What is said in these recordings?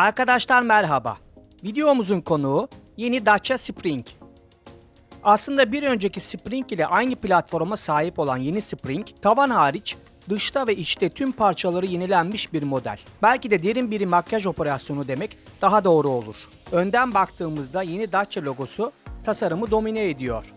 Arkadaşlar merhaba. Videomuzun konuğu yeni Dacia Spring. Aslında bir önceki Spring ile aynı platforma sahip olan yeni Spring, tavan hariç dışta ve içte tüm parçaları yenilenmiş bir model. Belki de derin bir makyaj operasyonu demek daha doğru olur. Önden baktığımızda yeni Dacia logosu tasarımı domine ediyor.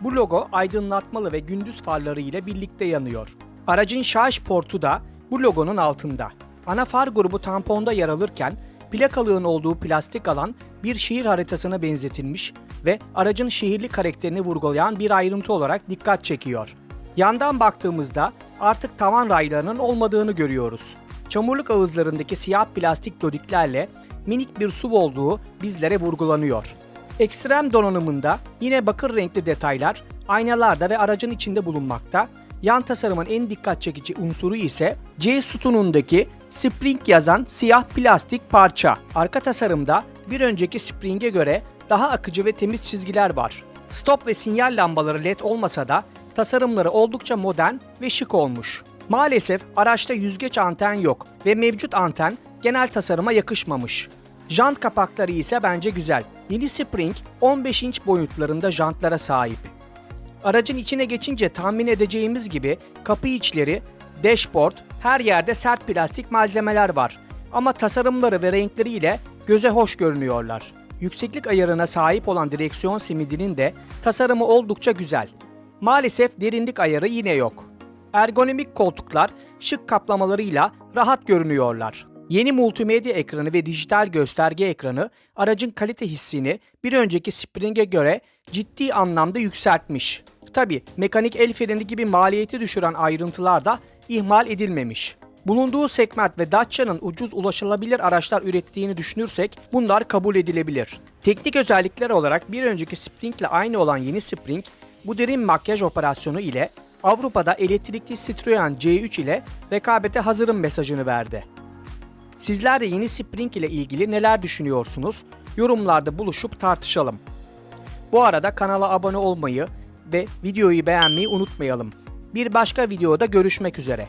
Bu logo aydınlatmalı ve gündüz farları ile birlikte yanıyor. Aracın şarj portu da bu logonun altında. Ana far grubu tamponda yer alırken plakalığın olduğu plastik alan bir şehir haritasına benzetilmiş ve aracın şehirli karakterini vurgulayan bir ayrıntı olarak dikkat çekiyor. Yandan baktığımızda artık tavan raylarının olmadığını görüyoruz. Çamurluk ağızlarındaki siyah plastik dodiklerle minik bir su olduğu bizlere vurgulanıyor. Ekstrem donanımında yine bakır renkli detaylar aynalarda ve aracın içinde bulunmakta. Yan tasarımın en dikkat çekici unsuru ise C sütunundaki Spring yazan siyah plastik parça. Arka tasarımda bir önceki Spring'e göre daha akıcı ve temiz çizgiler var. Stop ve sinyal lambaları led olmasa da tasarımları oldukça modern ve şık olmuş. Maalesef araçta yüzgeç anten yok ve mevcut anten genel tasarıma yakışmamış. Jant kapakları ise bence güzel. Yeni Spring 15 inç boyutlarında jantlara sahip. Aracın içine geçince tahmin edeceğimiz gibi kapı içleri, dashboard, her yerde sert plastik malzemeler var. Ama tasarımları ve renkleriyle göze hoş görünüyorlar. Yükseklik ayarına sahip olan direksiyon simidinin de tasarımı oldukça güzel. Maalesef derinlik ayarı yine yok. Ergonomik koltuklar şık kaplamalarıyla rahat görünüyorlar. Yeni multimedya ekranı ve dijital gösterge ekranı aracın kalite hissini bir önceki Spring'e göre ciddi anlamda yükseltmiş. Tabi mekanik el freni gibi maliyeti düşüren ayrıntılar da ihmal edilmemiş. Bulunduğu segment ve Dacia'nın ucuz ulaşılabilir araçlar ürettiğini düşünürsek bunlar kabul edilebilir. Teknik özellikler olarak bir önceki Spring ile aynı olan yeni Spring, bu derin makyaj operasyonu ile Avrupa'da elektrikli Citroen C3 ile rekabete hazırım mesajını verdi. Sizler de yeni Spring ile ilgili neler düşünüyorsunuz? Yorumlarda buluşup tartışalım. Bu arada kanala abone olmayı ve videoyu beğenmeyi unutmayalım. Bir başka videoda görüşmek üzere.